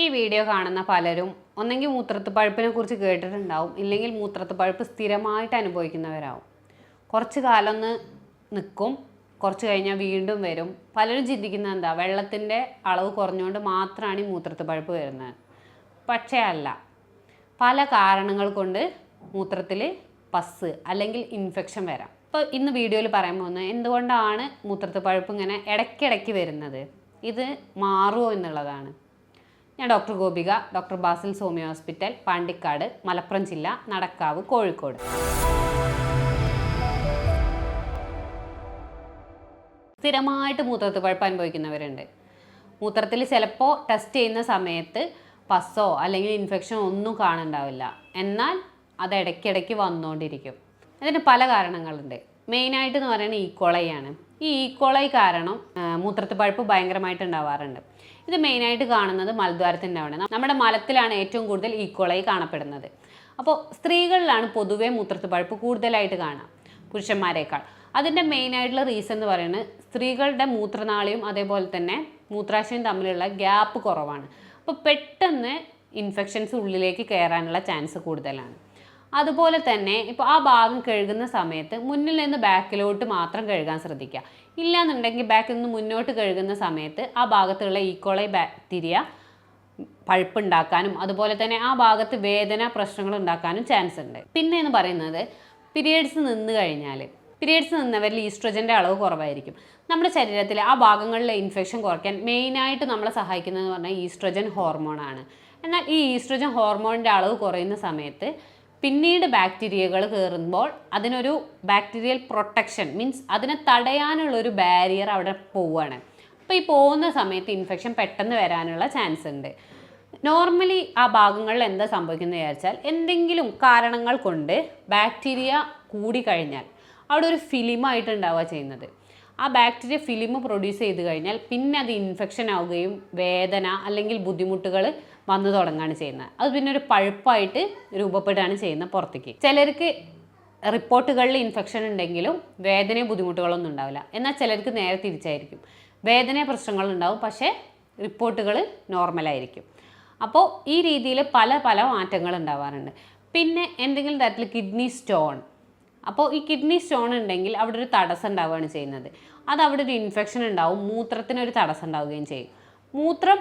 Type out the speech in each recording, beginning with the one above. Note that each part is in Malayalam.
ഈ വീഡിയോ കാണുന്ന പലരും ഒന്നെങ്കിൽ മൂത്രത്ത് പഴുപ്പിനെ കുറിച്ച് കേട്ടിട്ടുണ്ടാവും ഇല്ലെങ്കിൽ മൂത്രത്ത് പഴുപ്പ് സ്ഥിരമായിട്ട് അനുഭവിക്കുന്നവരാവും. കുറച്ച് കാലം ഒന്ന് നിൽക്കും കുറച്ച് കഴിഞ്ഞാൽ വീണ്ടും വരും. പലരും ചിന്തിക്കുന്നത് എന്താ വെള്ളത്തിന്റെ അളവ് കുറഞ്ഞുകൊണ്ട് മാത്രമാണ് ഈ മൂത്രത്ത് പഴുപ്പ് വരുന്നത്. പക്ഷേ അല്ല പല കാരണങ്ങൾ കൊണ്ട് മൂത്രത്തിൽ പസ് അല്ലെങ്കിൽ ഇൻഫെക്ഷൻ വരാം. ഇപ്പോൾ ഇന്ന് വീഡിയോയിൽ പറയാൻ പോകുന്നത് എന്തുകൊണ്ടാണ് മൂത്രത്ത് പഴുപ്പ് ഇങ്ങനെ ഇടയ്ക്കിടയ്ക്ക് വരുന്നത്? ഇത് മാറുമോ എന്നുള്ളതാണ്. ഞാൻ ഡോക്ടർ ഗോപിക ഡോക്ടർ ബാസിൽ സോമിയ ഹോസ്പിറ്റൽ പാണ്ടിക്കാട് മലപ്പുറം ജില്ല നടക്കാവ് കോഴിക്കോട്. സ്ഥിരമായിട്ട് മൂത്രത്തിൽ പഴുപ്പ് അനുഭവിക്കുന്നവരുണ്ട്. മൂത്രത്തിൽ ചിലപ്പോൾ ടെസ്റ്റ് ചെയ്യുന്ന സമയത്ത് പസ്സോ അല്ലെങ്കിൽ ഇൻഫെക്ഷനോ ഒന്നും കാണുന്നുണ്ടാവില്ല എന്നാൽ അത് ഇടയ്ക്കിടയ്ക്ക് വന്നുകൊണ്ടിരിക്കും അതിന് പല കാരണങ്ങളുണ്ട്. മെയിനായിട്ട് എന്ന് പറയുന്നത് ഈക്കോളൈയാണ് ഈ ഈക്കോളൈ കാരണം ആ, മൂത്രത്തിൽ പഴുപ്പ് ഭയങ്കരമായിട്ട് ഉണ്ടാവാറുണ്ട് ഇത് മെയിനായിട്ട് കാണുന്നത് മലദ്വാരത്തിന്റെ ആണ് നമ്മുടെ മലത്തിലാണ് ഏറ്റവും കൂടുതൽ ഈക്കോളൈ കാണപ്പെടുന്നത്. അപ്പോൾ സ്ത്രീകളിലാണ് പൊതുവേ മൂത്രത്തിൽ പഴുപ്പ് കൂടുതലായിട്ട് കാണാം പുരുഷന്മാരെക്കാൾ. അതിന്റെ മെയിനായിട്ടുള്ള റീസൺ എന്ന് പറയുന്നത് സ്ത്രീകളുടെ മൂത്രനാളിയും അതേപോലെ തന്നെ മൂത്രാശയം തമ്മിലുള്ള ഗ്യാപ്പ് കുറവാണ്. അപ്പോൾ പെട്ടെന്ന് ഇൻഫെക്ഷൻസ് ഉള്ളിലേക്ക് കയറാനുള്ള ചാൻസ് കൂടുതലാണ്. അതുപോലെ തന്നെ ഇപ്പോൾ ആ ഭാഗം കഴുകുന്ന സമയത്ത് മുന്നിൽ നിന്ന് ബാക്കിലോട്ട് മാത്രം കഴുകാൻ ശ്രദ്ധിക്കുക. ഇല്ലാന്നുണ്ടെങ്കിൽ ബാക്കിൽ നിന്ന് മുന്നോട്ട് കഴുകുന്ന സമയത്ത് ആ ഭാഗത്തുള്ള ഈക്കോളൈ ബാക്ടീരിയ പഴുപ്പുണ്ടാക്കാനും അതുപോലെ തന്നെ ആ ഭാഗത്ത് വേദന പ്രശ്നങ്ങൾ ഉണ്ടാക്കാനും ചാൻസ് ഉണ്ട്. പിന്നെ എന്ന് പറയുന്നത് പീരിയഡ്സ് നിന്ന് കഴിഞ്ഞാൽ പീരിയഡ്സ് നിന്നവരിൽ ഈസ്ട്രജന്റെ അളവ് കുറവായിരിക്കും. നമ്മുടെ ശരീരത്തിൽ ആ ഭാഗങ്ങളിലെ ഇൻഫെക്ഷൻ കുറയ്ക്കാൻ മെയിനായിട്ട് നമ്മളെ സഹായിക്കുന്നതെന്ന് പറഞ്ഞാൽ ഈസ്ട്രജൻ ഹോർമോണാണ് എന്നാൽ ഈ ഈസ്ട്രജൻ ഹോർമോണിന്റെ അളവ് കുറയുന്ന സമയത്ത് പിന്നീട് ബാക്ടീരിയകൾ കയറുമ്പോൾ അതിനൊരു ബാക്ടീരിയൽ പ്രൊട്ടക്ഷൻ മീൻസ് അതിനെ തടയാനുള്ളൊരു ബാരിയർ അവിടെ പോവുകയാണ് അപ്പോൾ ഈ പോകുന്ന സമയത്ത് ഇൻഫെക്ഷൻ പെട്ടെന്ന് വരാനുള്ള ചാൻസ് ഉണ്ട്. നോർമലി ആ ഭാഗങ്ങളിൽ എന്താ സംഭവിക്കുന്നത് വിചാരിച്ചാൽ എന്തെങ്കിലും കാരണങ്ങൾ കൊണ്ട് ബാക്ടീരിയ കൂടിക്കഴിഞ്ഞാൽ അവിടെ ഒരു ഫിലിമായിട്ട് ഉണ്ടാവുക ചെയ്യുന്നത്. ആ ബാക്ടീരിയ ഫിലിം പ്രൊഡ്യൂസ് ചെയ്ത് കഴിഞ്ഞാൽ പിന്നെ അത് ഇൻഫെക്ഷൻ ആവുകയും വേദന അല്ലെങ്കിൽ ബുദ്ധിമുട്ടുകൾ വന്നു തുടങ്ങുകയാണ് ചെയ്യുന്നത്. അത് പിന്നെ ഒരു പഴുപ്പായിട്ട് രൂപപ്പെടുകയാണ് ചെയ്യുന്നത് പുറത്തേക്ക്. ചിലർക്ക് റിപ്പോർട്ടുകളിൽ ഇൻഫെക്ഷൻ ഉണ്ടെങ്കിലും വേദനയും ബുദ്ധിമുട്ടുകളൊന്നും ഉണ്ടാവില്ല. എന്നാൽ ചിലർക്ക് നേരെ തിരിച്ചായിരിക്കും. വേദന പ്രശ്നങ്ങളുണ്ടാവും പക്ഷേ റിപ്പോർട്ടുകൾ നോർമലായിരിക്കും അപ്പോൾ ഈ രീതിയിൽ പല പല മാറ്റങ്ങൾ ഉണ്ടാവാറുണ്ട്. പിന്നെ എന്തെങ്കിലും തരത്തിൽ കിഡ്നി സ്റ്റോൺ അപ്പോൾ ഈ കിഡ്നി സ്റ്റോൺ ഉണ്ടെങ്കിൽ അവിടെ ഒരു തടസ്സം ഉണ്ടാവുകയാണ് ചെയ്യുന്നത്. അത് അവിടെ ഒരു ഇൻഫെക്ഷൻ ഉണ്ടാവും. മൂത്രത്തിനൊരു തടസ്സം ഉണ്ടാവുകയും ചെയ്യും. മൂത്രം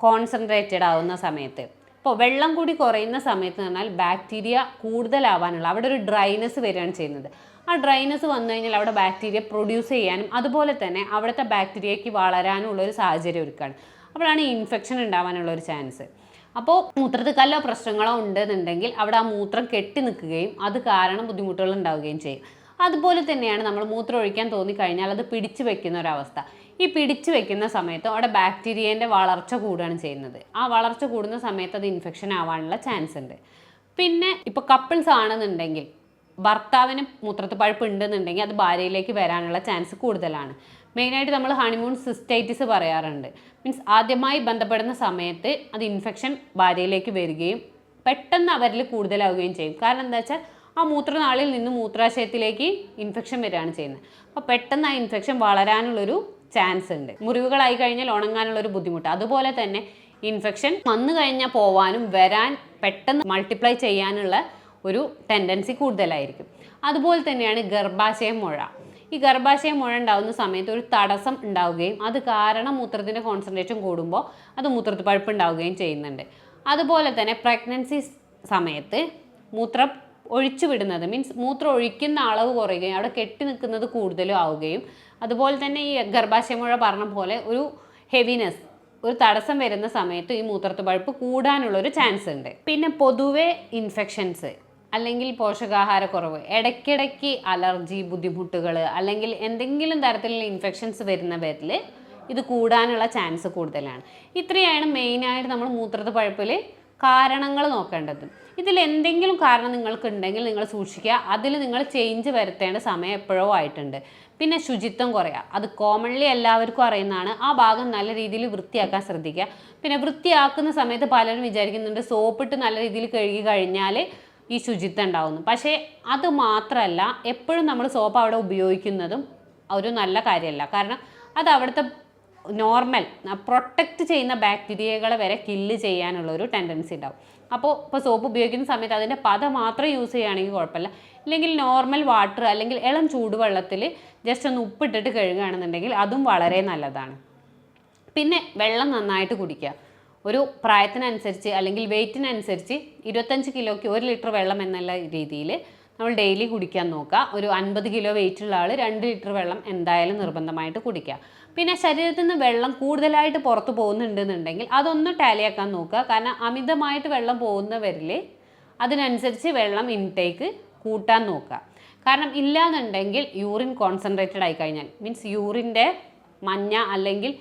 കോൺസെൻട്രേറ്റഡ് ആവുന്ന സമയത്ത്. ഇപ്പോൾ വെള്ളം കൂടി കുറയുന്ന സമയത്ത് പറഞ്ഞാൽ ബാക്ടീരിയ കൂടുതലാവാനുള്ള അവിടെ ഒരു ഡ്രൈനെസ് വരികയാണ് ചെയ്യുന്നത്. ആ ഡ്രൈനെസ് വന്നു കഴിഞ്ഞാൽ അവിടെ ബാക്ടീരിയ പ്രൊഡ്യൂസ് ചെയ്യാനും അതുപോലെ തന്നെ അവിടുത്തെ ബാക്ടീരിയയ്ക്ക് വളരാനുള്ള ഒരു സാഹചര്യം ഒരുക്കുകയാണ് അപ്പോഴാണ് ഇൻഫെക്ഷൻ ഉണ്ടാവാനുള്ള ഒരു ചാൻസ് അപ്പോൾ മൂത്രത്തിൽ കല്ലോ പ്രശ്നങ്ങളോ ഉണ്ടെന്നുണ്ടെങ്കിൽ അവിടെ ആ മൂത്രം കെട്ടി നിൽക്കുകയും അത് കാരണം ബുദ്ധിമുട്ടുകൾ ഉണ്ടാവുകയും ചെയ്യും. അതുപോലെ തന്നെയാണ് നമ്മൾ മൂത്രം ഒഴിക്കാൻ തോന്നിക്കഴിഞ്ഞാൽ അത് പിടിച്ചു വെക്കുന്ന ഒരവസ്ഥ ഈ പിടിച്ചു വെക്കുന്ന സമയത്ത് അവിടെ ബാക്ടീരിയേന്റെ വളർച്ച കൂടുകയാണ് ചെയ്യുന്നത്. ആ വളർച്ച കൂടുന്ന സമയത്ത് അത് ഇൻഫെക്ഷൻ ആവാനുള്ള ചാൻസ് ഉണ്ട്. പിന്നെ ഇപ്പോൾ കപ്പിൾസ് ആണെന്നുണ്ടെങ്കിൽ ഭർത്താവിന് മൂത്രത്ത് പഴുപ്പ് ഉണ്ടെന്നുണ്ടെങ്കിൽ അത് ഭാര്യയിലേക്ക് വരാനുള്ള ചാൻസ് കൂടുതലാണ്. മെയിനായിട്ട് നമ്മൾ ഹണിമൂൺ സിസ്റ്റൈറ്റിസ് പറയാറുണ്ട്. മീൻസ് ആദ്യമായി ബന്ധപ്പെടുന്ന സമയത്ത് അത് ഇൻഫെക്ഷൻ ഭാര്യയിലേക്ക് വരികയും പെട്ടെന്ന് അവരിൽ കൂടുതലാവുകയും ചെയ്യും. കാരണം എന്താ വെച്ചാൽ ആ മൂത്രനാളിൽ നിന്ന് മൂത്രാശയത്തിലേക്ക് ഇൻഫെക്ഷൻ വരികയാണ് ചെയ്യുന്നത്. അപ്പോൾ പെട്ടെന്ന് ആ ഇൻഫെക്ഷൻ വളരാനുള്ളൊരു ചാൻസ് ഉണ്ട്. മുറിവുകളായി കഴിഞ്ഞാൽ ഉണങ്ങാനുള്ള ഒരു ബുദ്ധിമുട്ട്. അതുപോലെ തന്നെ ഇൻഫെക്ഷൻ വന്നു കഴിഞ്ഞാൽ പോവാനും വരാൻ പെട്ടെന്ന് മൾട്ടിപ്ലൈ ചെയ്യാനുള്ള ഒരു ടെൻഡൻസി കൂടുതലായിരിക്കും. അതുപോലെ തന്നെയാണ് ഗർഭാശയ മുഴ. ഈ ഗർഭാശയ മുഴ ഉണ്ടാകുന്ന സമയത്ത് ഒരു തടസ്സം ഉണ്ടാവുകയും അത് കാരണം മൂത്രത്തിന്റെ കോൺസെൻട്രേഷൻ കൂടുമ്പോൾ അത് മൂത്രത്തിൽ പഴുപ്പ് ഉണ്ടാവുകയും ചെയ്യുന്നുണ്ട്. അതുപോലെ തന്നെ പ്രഗ്നൻസി സമയത്ത് മൂത്രം ഒഴിച്ചു വിടുന്നത്. മീൻസ് മൂത്രം ഒഴിക്കുന്ന അളവ് കുറയുകയും അവിടെ കെട്ടി നിൽക്കുന്നത് കൂടുതലും ആവുകയും അതുപോലെ തന്നെ ഈ ഗർഭാശയമുഴ പറഞ്ഞ പോലെ ഒരു ഹെവിനെസ് ഒരു തടസ്സം വരുന്ന സമയത്ത് ഈ മൂത്രത്തു പഴുപ്പ് കൂടാനുള്ള ഒരു ചാൻസ് ഉണ്ട്. പിന്നെ പൊതുവെ ഇൻഫെക്ഷൻസ് അല്ലെങ്കിൽ പോഷകാഹാരക്കുറവ് ഇടയ്ക്കിടയ്ക്ക് അലർജി ബുദ്ധിമുട്ടുകൾ അല്ലെങ്കിൽ എന്തെങ്കിലും തരത്തിലുള്ള ഇൻഫെക്ഷൻസ് വരുന്ന പേരിൽ ഇത് കൂടാനുള്ള ചാൻസ് കൂടുതലാണ്. ഇത്രയാണ് മെയിനായിട്ട് നമ്മൾ മൂത്രത്തു പഴുപ്പിൽ കാരണങ്ങൾ നോക്കേണ്ടത്. ഇതിൽ എന്തെങ്കിലും കാരണം നിങ്ങൾക്കുണ്ടെങ്കിൽ നിങ്ങൾ സൂക്ഷിക്കുക. അതിൽ നിങ്ങൾ ചേഞ്ച് വരുത്തേണ്ട സമയം എപ്പോഴോ ആയിട്ടുണ്ട്. പിന്നെ ശുചിത്വം കുറയുക. അത് കോമൺലി എല്ലാവർക്കും അറിയുന്നതാണ്. ആ ഭാഗം നല്ല രീതിയിൽ വൃത്തിയാക്കാൻ ശ്രദ്ധിക്കുക. പിന്നെ വൃത്തിയാക്കുന്ന സമയത്ത് പലരും വിചാരിക്കുന്നുണ്ട് സോപ്പിട്ട് നല്ല രീതിയിൽ കഴുകി കഴിഞ്ഞാൽ ഈ ശുചിത്വം ഉണ്ടാവുന്നു. പക്ഷേ അത് മാത്രമല്ല എപ്പോഴും നമ്മൾ സോപ്പ് അവിടെ ഉപയോഗിക്കുന്നതും ഒരു നല്ല കാര്യമല്ല. കാരണം അത് അവിടുത്തെ നോർമൽ പ്രൊട്ടക്റ്റ് ചെയ്യുന്ന ബാക്ടീരിയകളെ വരെ കില്ല് ചെയ്യാനുള്ള ഒരു ടെൻഡൻസി ഉണ്ടാവും. അപ്പോൾ ഇപ്പോൾ സോപ്പ് ഉപയോഗിക്കുന്ന സമയത്ത് അതിന്റെ പത മാത്രം യൂസ് ചെയ്യുകയാണെങ്കിൽ കുഴപ്പമില്ല. അല്ലെങ്കിൽ നോർമൽ വാട്ടർ അല്ലെങ്കിൽ ഇളം ചൂടുവെള്ളത്തിൽ ജസ്റ്റ് ഒന്ന് ഉപ്പിട്ടിട്ട് കഴുകുകയാണെന്നുണ്ടെങ്കിൽ അതും വളരെ നല്ലതാണ്. പിന്നെ വെള്ളം നന്നായിട്ട് കുടിക്കുക. ഒരു പ്രായത്തിനനുസരിച്ച് അല്ലെങ്കിൽ വെയ്റ്റിനനുസരിച്ച് ഇരുപത്തഞ്ച് കിലോയ്ക്ക് ഒരു ലിറ്റർ വെള്ളം എന്നുള്ള രീതിയിൽ നമ്മൾ ഡെയിലി കുടിക്കാൻ നോക്കുക. ഒരു അൻപത് കിലോ വെയിറ്റുള്ള ആൾ രണ്ട് ലിറ്റർ വെള്ളം എന്തായാലും നിർബന്ധമായിട്ട് കുടിക്കുക. പിന്നെ ശരീരത്തിൽ നിന്ന് വെള്ളം കൂടുതലായിട്ട് പുറത്ത് പോകുന്നുണ്ടെന്നുണ്ടെങ്കിൽ അതൊന്ന് ടാലിയാക്കാൻ നോക്കുക. കാരണം അമിതമായിട്ട് വെള്ളം പോകുന്നവരിൽ അതിനനുസരിച്ച് വെള്ളം ഇൻടേക്ക് കൂട്ടാൻ നോക്കുക. കാരണം ഇല്ലാന്നുണ്ടെങ്കിൽ യൂറിൻ കോൺസെൻട്രേറ്റഡ് ആയി കഴിഞ്ഞാൽ മീൻസ് യൂറിന്റെ മഞ്ഞ അല്ലെങ്കിൽ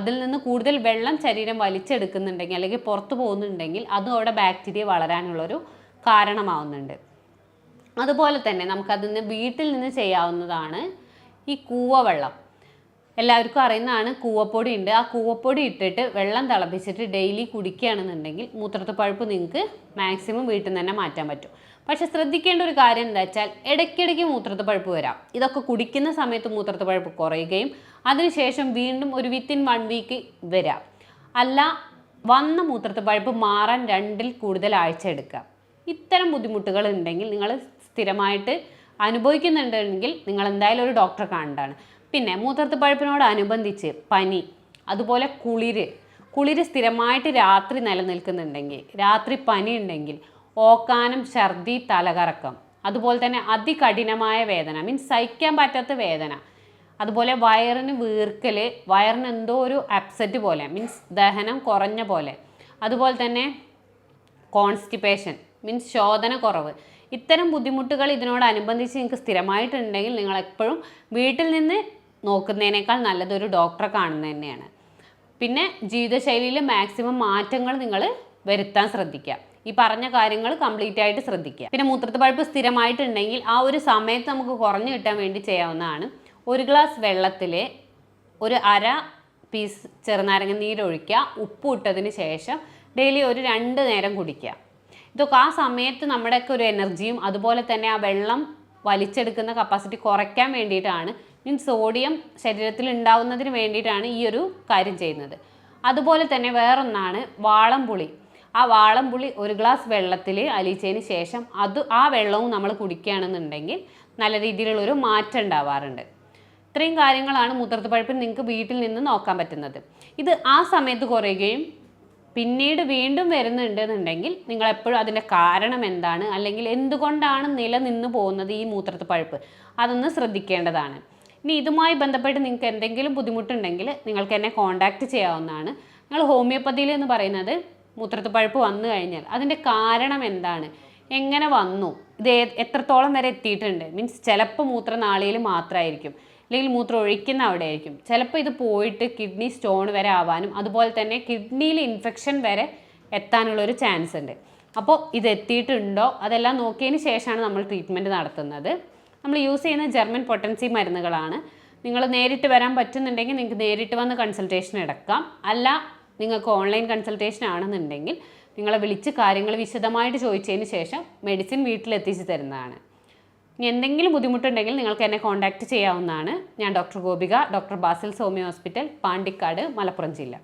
അതിൽ നിന്ന് കൂടുതൽ വെള്ളം ശരീരം വലിച്ചെടുക്കുന്നുണ്ടെങ്കിൽ അല്ലെങ്കിൽ പുറത്തു പോകുന്നുണ്ടെങ്കിൽ അതും അവിടെ ബാക്ടീരിയ വളരാനുള്ളൊരു കാരണമാവുന്നുണ്ട്. അതുപോലെ തന്നെ നമുക്കതിന് വീട്ടിൽ നിന്ന് ചെയ്യാവുന്നതാണ് ഈ കൂവവെള്ളം. എല്ലാവർക്കും അറിയുന്നതാണ് കൂവപ്പൊടി ഉണ്ട്. ആ കൂവപ്പൊടി ഇട്ടിട്ട് വെള്ളം തിളപ്പിച്ചിട്ട് ഡെയിലി കുടിക്കുകയാണെന്നുണ്ടെങ്കിൽ മൂത്രത്തെ പഴുപ്പ് നിങ്ങൾക്ക് മാക്സിമം വീട്ടിൽ നിന്ന് തന്നെ മാറ്റാൻ പറ്റും. പക്ഷെ ശ്രദ്ധിക്കേണ്ട ഒരു കാര്യം എന്താ വെച്ചാൽ ഇടയ്ക്കിടയ്ക്ക് മൂത്രത്തെ പഴുപ്പ് വരാം. ഇതൊക്കെ കുടിക്കുന്ന സമയത്ത് മൂത്രത്തെ പഴുപ്പ് കുറയുകയും അതിനുശേഷം വീണ്ടും ഒരു വിത്തിൻ വൺ വീക്ക് വരാം. അല്ല വന്ന മൂത്രത്തെ പഴുപ്പ് മാറാൻ രണ്ടിൽ കൂടുതൽ ആഴ്ച എടുക്കാം ഇത്തരം ബുദ്ധിമുട്ടുകൾ ഉണ്ടെങ്കിൽ നിങ്ങൾ സ്ഥിരമായിട്ട് അനുഭവിക്കുന്നുണ്ടെങ്കിൽ നിങ്ങൾ എന്തായാലും ഒരു ഡോക്ടറെ കാണേണ്ടതാണ്. പിന്നെ മൂത്രത്ത് പഴുപ്പിനോടനുബന്ധിച്ച് പനി അതുപോലെ കുളിര്. കുളിര് സ്ഥിരമായിട്ട് രാത്രി നിലനിൽക്കുന്നുണ്ടെങ്കിൽ രാത്രി പനി ഉണ്ടെങ്കിൽ ഓക്കാനം ഛർദി തലകറക്കം അതുപോലെ തന്നെ അതികഠിനമായ വേദന മീൻസ് സഹിക്കാൻ പറ്റാത്ത വേദന അതുപോലെ വയറിന് വീർക്കൽ വയറിന് എന്തോ ഒരു അപ്സെറ്റ് പോലെ മീൻസ് ദഹനം കുറഞ്ഞ പോലെ അതുപോലെ തന്നെ കോൺസ്റ്റിപ്പേഷൻ മീൻസ് ശോധന കുറവ്. ഇത്തരം ബുദ്ധിമുട്ടുകൾ ഇതിനോടനുബന്ധിച്ച് നിങ്ങൾക്ക് സ്ഥിരമായിട്ടുണ്ടെങ്കിൽ നിങ്ങൾ എപ്പോഴും വീട്ടിൽ നിന്ന് നോക്കുന്നതിനേക്കാൾ നല്ലതൊരു ഡോക്ടറെ കാണുന്നത് തന്നെയാണ്. പിന്നെ ജീവിതശൈലിയിൽ മാക്സിമം മാറ്റങ്ങൾ നിങ്ങൾ വരുത്താൻ ശ്രദ്ധിക്കുക. ഈ പറഞ്ഞ കാര്യങ്ങൾ കംപ്ലീറ്റ് ആയിട്ട് ശ്രദ്ധിക്കുക. പിന്നെ മൂത്രത്തെ പഴുപ്പ് സ്ഥിരമായിട്ടുണ്ടെങ്കിൽ ആ ഒരു സമയത്ത് നമുക്ക് കുറഞ്ഞു കിട്ടാൻ വേണ്ടി ചെയ്യാവുന്നതാണ്. ഒരു ഗ്ലാസ് വെള്ളത്തിൽ ഒരു അര പീസ് ചെറുനാരങ്ങ നീരൊഴിക്കുക ഉപ്പ് ഇട്ടതിന് ശേഷം ഡെയിലി ഒരു രണ്ട് നേരം കുടിക്കുക. ഇതൊക്കെ ആ സമയത്ത് നമ്മുടെയൊക്കെ ഒരു എനർജിയും അതുപോലെ തന്നെ ആ വെള്ളം വലിച്ചെടുക്കുന്ന കപ്പാസിറ്റി കുറയ്ക്കാൻ വേണ്ടിയിട്ടാണ്. മീൻസ് സോഡിയം ശരീരത്തിൽ ഉണ്ടാവുന്നതിന് വേണ്ടിയിട്ടാണ് ഈ ഒരു കാര്യം ചെയ്യുന്നത്. അതുപോലെ തന്നെ വേറൊന്നാണ് വാളംപുളി. ആ വാളംപുളി ഒരു ഗ്ലാസ് വെള്ളത്തിൽ അലിച്ചതിന് ശേഷം അത് ആ വെള്ളവും നമ്മൾ കുടിക്കുകയാണെന്നുണ്ടെങ്കിൽ നല്ല രീതിയിലുള്ളൊരു മാറ്റം ഉണ്ടാവാറുണ്ട്. ഇത്രയും കാര്യങ്ങളാണ് മൂത്രത്തിൽ നിങ്ങൾക്ക് വീട്ടിൽ നിന്ന് നോക്കാൻ പറ്റുന്നത്. ഇത് ആ സമയത്ത് കുറയുകയും പിന്നീട് വീണ്ടും വരുന്നുണ്ടെന്നുണ്ടെങ്കിൽ നിങ്ങൾ എപ്പോഴും അതിന്റെ കാരണം എന്താണ്? അല്ലെങ്കിൽ എന്തുകൊണ്ടാണ് നിലനിന്ന് പോകുന്നത് ഈ മൂത്രത്ത് പഴുപ്പ്? അതൊന്ന് ശ്രദ്ധിക്കേണ്ടതാണ്. ഇനി ഇതുമായി ബന്ധപ്പെട്ട് നിങ്ങൾക്ക് എന്തെങ്കിലും ബുദ്ധിമുട്ടുണ്ടെങ്കിൽ നിങ്ങൾക്ക് എന്നെ കോൺടാക്റ്റ് ചെയ്യാവുന്നതാണ്. നിങ്ങൾ ഹോമിയോപ്പതിയിൽ എന്ന് പറയുന്നത് മൂത്രത്ത് പഴുപ്പ് വന്നു കഴിഞ്ഞാൽ അതിന്റെ കാരണം എന്താണ്? എങ്ങനെ വന്നു? ഇത് എത്രത്തോളം വരെ എത്തിയിട്ടുണ്ട്? മീൻസ് ചിലപ്പോൾ മൂത്രനാളിയിൽ മാത്രമായിരിക്കും. അല്ലെങ്കിൽ മൂത്രം ഒഴിക്കുന്ന അവിടെ ആയിരിക്കും ചിലപ്പോൾ ഇത് പോയിട്ട് കിഡ്നി സ്റ്റോൺ വരെ ആവാനും അതുപോലെ തന്നെ കിഡ്നിയിൽ ഇൻഫെക്ഷൻ വരെ എത്താനുള്ളൊരു ചാൻസ് ഉണ്ട്. അപ്പോൾ ഇത് എത്തിയിട്ടുണ്ടോ? അതെല്ലാം നോക്കിയതിന് ശേഷമാണ് നമ്മൾ ട്രീറ്റ്മെന്റ് നടത്തുന്നത്. നമ്മൾ യൂസ് ചെയ്യുന്ന ജർമ്മൻ പൊട്ടൻസി മരുന്നുകളാണ്. നിങ്ങൾ നേരിട്ട് വരാൻ പറ്റുന്നുണ്ടെങ്കിൽ നിങ്ങൾക്ക് നേരിട്ട് വന്ന് കൺസൾട്ടേഷൻ എടുക്കാം. അല്ല നിങ്ങൾക്ക് ഓൺലൈൻ കൺസൾട്ടേഷൻ ആണെന്നുണ്ടെങ്കിൽ നിങ്ങളെ വിളിച്ച് കാര്യങ്ങൾ വിശദമായിട്ട് ചോദിച്ചതിന് ശേഷം മെഡിസിൻ വീട്ടിലെത്തിച്ച് തരുന്നതാണ്. ഇനി എന്തെങ്കിലും ബുദ്ധിമുട്ടുണ്ടെങ്കിൽ നിങ്ങൾക്ക് എന്നെ കോൺടാക്റ്റ് ചെയ്യാവുന്നതാണ്. ഞാൻ doctor Gopika doctor Basil Somy hospital Pandikkad Malappuram ജില്ല.